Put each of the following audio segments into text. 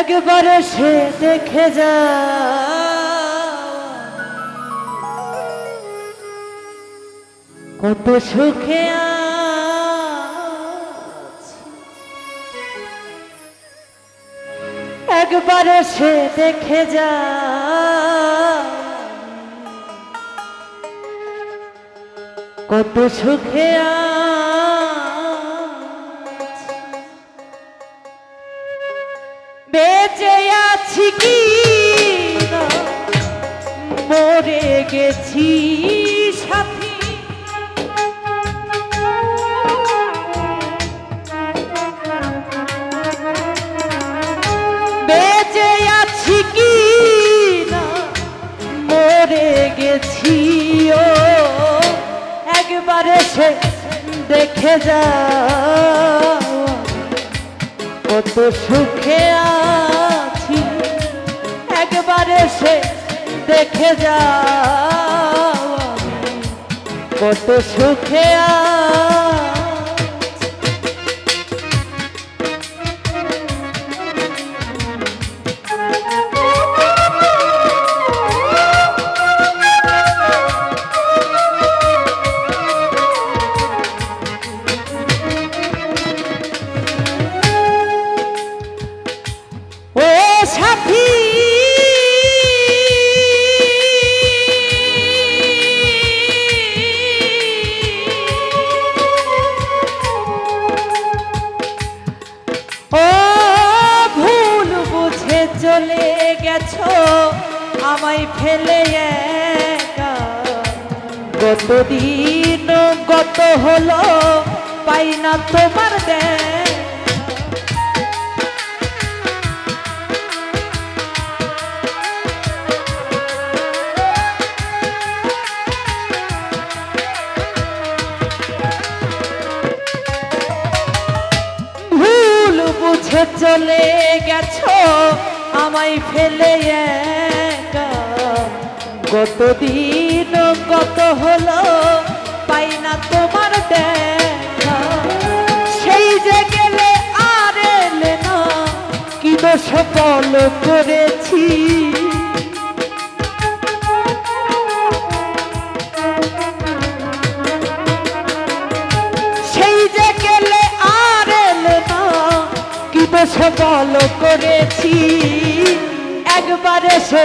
একবার সে দেখে যা কত সুখে। একবার সে দেখে যা কত সুখে আছি। আছি কি মরে গেছি সাথী। কি না? মরে গেছি, ও। একবার সে দেখে যা কত সুখে আছি একবার দেখে যা কত সুখে আছি আমায় ফেলে একা। কতদিন কত হলো পাই না তোমার বুঝে চলে গেছো আমায় ফেলে কতদিন, কত হলো, পাই না তোমার সেই যে গেলে আর এলে না, কি দোষ বল করেছি? সেই যে গেলে আর এলে না, কি দোষ বল করেছি? একবার এসে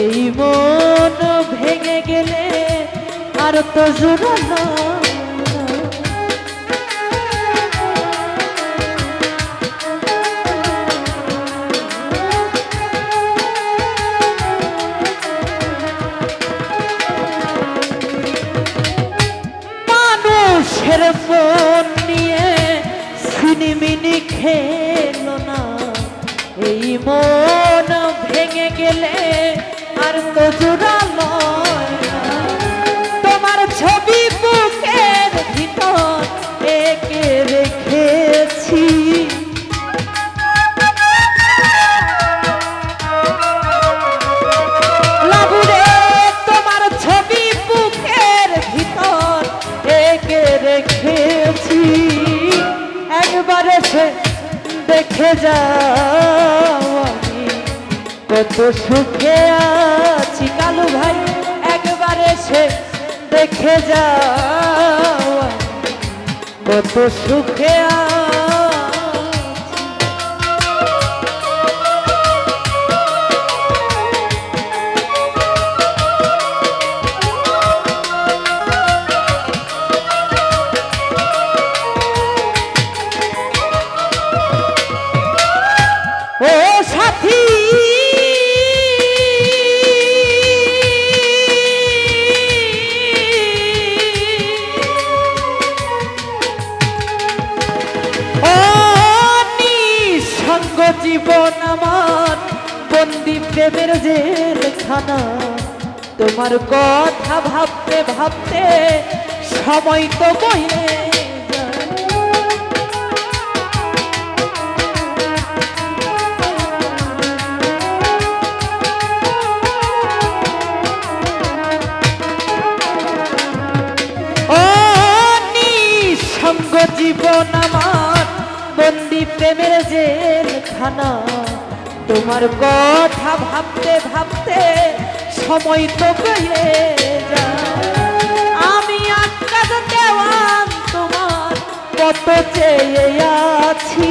এই মন ভেঙে গেলে আর তো জোরালো না। মানুষের মন নিয়ে খেলো না। এই মন যাও আমি। কত সুখে আছি কালু ভাই একবার সে দেখে যাও কত সুখে আছি সঙ্গ জীবন আমার। বন্দি প্রেমের জেলখানা তোমার কথা ভাবতে ভাবতে সময় তো বইয়ে বন্দি প্রেমের জেলখানা তোমার কথা ভাবতে ভাবতে সময় তো যায়। আমি আটকা দেওয়ান তোমার কত চেয়ে আছি।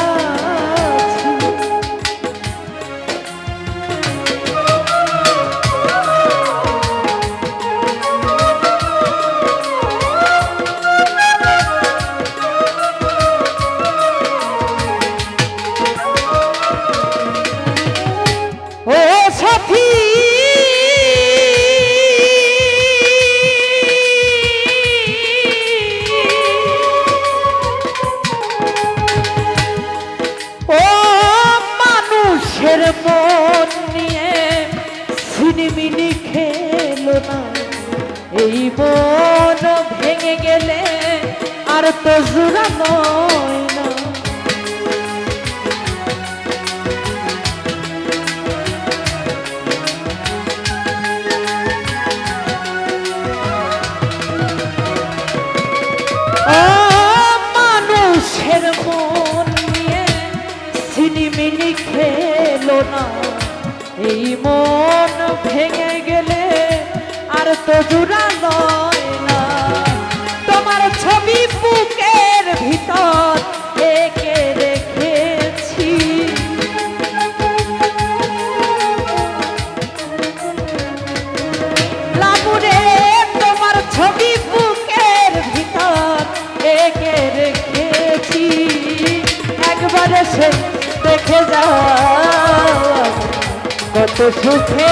সিনিমিনি খেলো না এই মন ভেঙে গেলে আর তো জোড়া নয় না। মানুষের মন নিয়ে সিনিমিনি খেলো না। এই মন ভেঙে তো জোড়া তোমার ছবি বুকের ভিতর এঁকে রেখেছি। লাবুরে, তোমার ছবি বুকের ভিতর এঁকে রেখেছি। একবার এসে দেখে যাও, কত সুখে